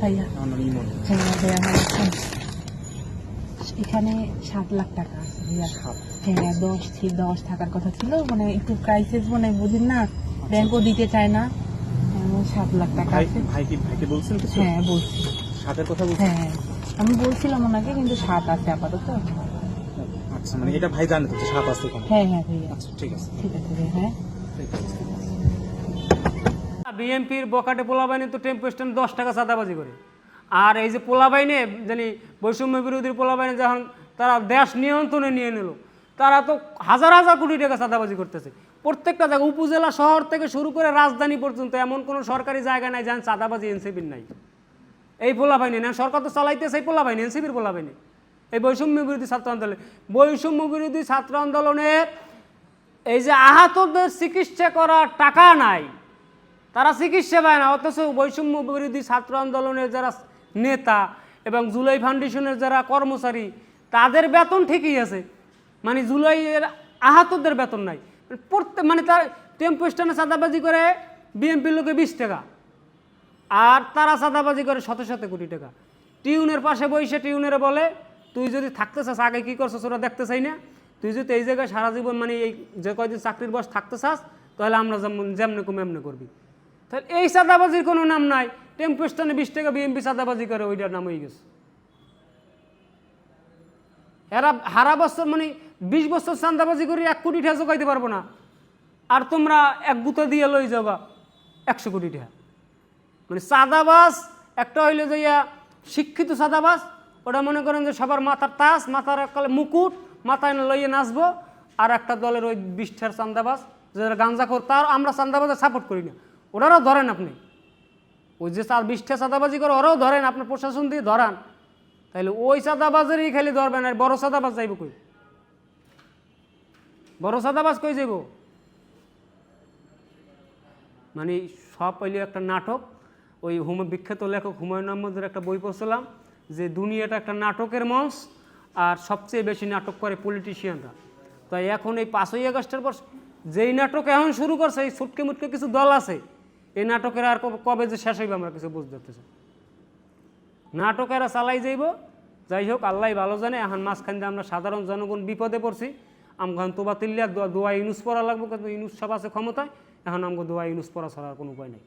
ভাইয়া। হ্যাঁ ভাইয়া এখানে সাত লাখ টাকা আছে ভাইয়া। হ্যাঁ দশ দশ থাকার কথা ছিল মানে একটু ক্রাইসিস মানে বুঝেন না ব্যাংকও দিতে চায় না। সাত লাখ টাকা আছে। ভাই কি ভাইকে বলছেন কিছু? হ্যাঁ বলছি। সাতের কথা বলছেন হ্যাঁ আমি বলছিলাম ওনাকে কিন্তু সাত আছে আপাতত। আচ্ছা মানে এটা ভাই জানে তো সাত আছে হ্যাঁ হ্যাঁ ভাইয়া। আচ্ছা ঠিক আছে। ঠিক আছে হ্যাঁ। বিএমপির বকাটে পোলা বাহিনী তো টেম্পো স্ট্যান্ড দশ টাকা চাঁদাবাজি করে। আর এই যে পোলা বাহিনী জানি বৈষম্য বিরোধী পোলা বাহিনী যখন তারা দেশ নিয়ন্ত্রণে নিয়ে নিল, তারা তো হাজার হাজার কোটি টাকা চাঁদাবাজি করতেছে। প্রত্যেকটা জায়গা, উপজেলা শহর থেকে শুরু করে রাজধানী পর্যন্ত এমন কোনো সরকারি জায়গা নাই যান চাঁদাবাজি এনসিপির নাই। এই পোলা বাহিনী না, সরকার তো চালাইতেছে এই পোলা বাহিনী এনসিপির পোলা বাহিনী এই বৈষম্য বিরোধী ছাত্র আন্দোলনে, বৈষম্য বিরোধী ছাত্র আন্দোলনের এই যে আহতদের চিকিৎসা করার টাকা নাই। তারা চিকিৎসা পায় না, অথচ বৈষম্য বিরোধী ছাত্র আন্দোলনের যারা নেতা এবং জুলাই ফাউন্ডেশনের যারা কর্মচারী, তাদের বেতন ঠিকই আছে। মানে জুলাইয়ের আহতদের বেতন নাই। প্রত্যেক মানে তার টেম্পো স্ট্যান্ডে চাঁদাবাজি করে বিএমপির লোকে বিশ টাকা, আর তারা চাঁদাবাজি করে শত শত কোটি টাকা। টিউনের পাশে বসে টিউনের বলে, তুই যদি থাকতে চাস, আগে কী করছিস ওরা দেখতে চাই না? তুই যদি এই জায়গায় সারা জীবন মানে এই যে কয়দিন চাকরির বয়স থাকতে চাস, তাহলে আমরা যেমন যেমনি কম, এমনি করবি। তাহলে এই চাঁদাবাজির কোনো নাম নাই। টেম্পো স্ট্যান্ডে বিশ টাকা বিএমপি চাঁদাবাজি করে, ওইটার নাম হয়ে গেছে। এরা হারা বছর মানে বিশ বছর চাঁদাবাজি করে এক কোটি টাকা জোগাইতে পারব না। আর তোমরা এক গুঁতো দিয়ে লই যাবা একশো কোটি টাকা। মানে চাঁদাবাজ, একটা হইলে যে শিক্ষিত চাঁদাবাজ ওটা মনে করেন যে সবার মাথার তাস, মাথার এককালে মুকুট, মাথায় লইয়ে নাচবো, আর একটা দলের ওই বিষ্ঠার চান্দাবাস যারা গাঞ্জা কর তার আমরা চান্দাবাজের সাপোর্ট করি না। ওনারাও ধরেন আপনি। ওই যে চার বিষ্ঠা চাঁদাবাজি করে ওরাও ধরেন, আপনার প্রশাসন দিয়ে ধরান। তাহলে ওই চাঁদাবাজেরই খালি ধরবেন, আর বড় চাঁদাবাজ যাইব কই? বড় চাঁদাবাজ কই যাইব? মানে সব হইলে একটা নাটক। ওই হুম, বিখ্যাত লেখক হুমায়ুন আহমদের একটা বই পড়ছিলাম, যে দুনিয়াটা একটা নাটকের মঞ্চ, আর সবচেয়ে বেশি নাটক করে পলিটিশিয়ানরা তাই এখন এই পাঁচই আগস্টের পর যেই নাটক এখন শুরু করছে, এই ছুটকে মুটকে কিছু দল আছে এই নাটকের আর কবে- যে শেষ হইবে আমরা কিছু বুঝতে পারতেছি। নাটক এরা চালাই যাইব, যাই হোক, আল্লাহ ভালো জানে, এখন মাঝখান দিয়ে আমরা সাধারণ জনগণ বিপদে পড়ছি আমখান তোবা তিল্লিয়া দোয়া ইনুস পড়া লাগবো, কিন্তু ইনুস সব আছে ক্ষমতায়, এখন আমাকে দোয়া ইনুস পড়া ছাড়ার কোনো উপায় নেই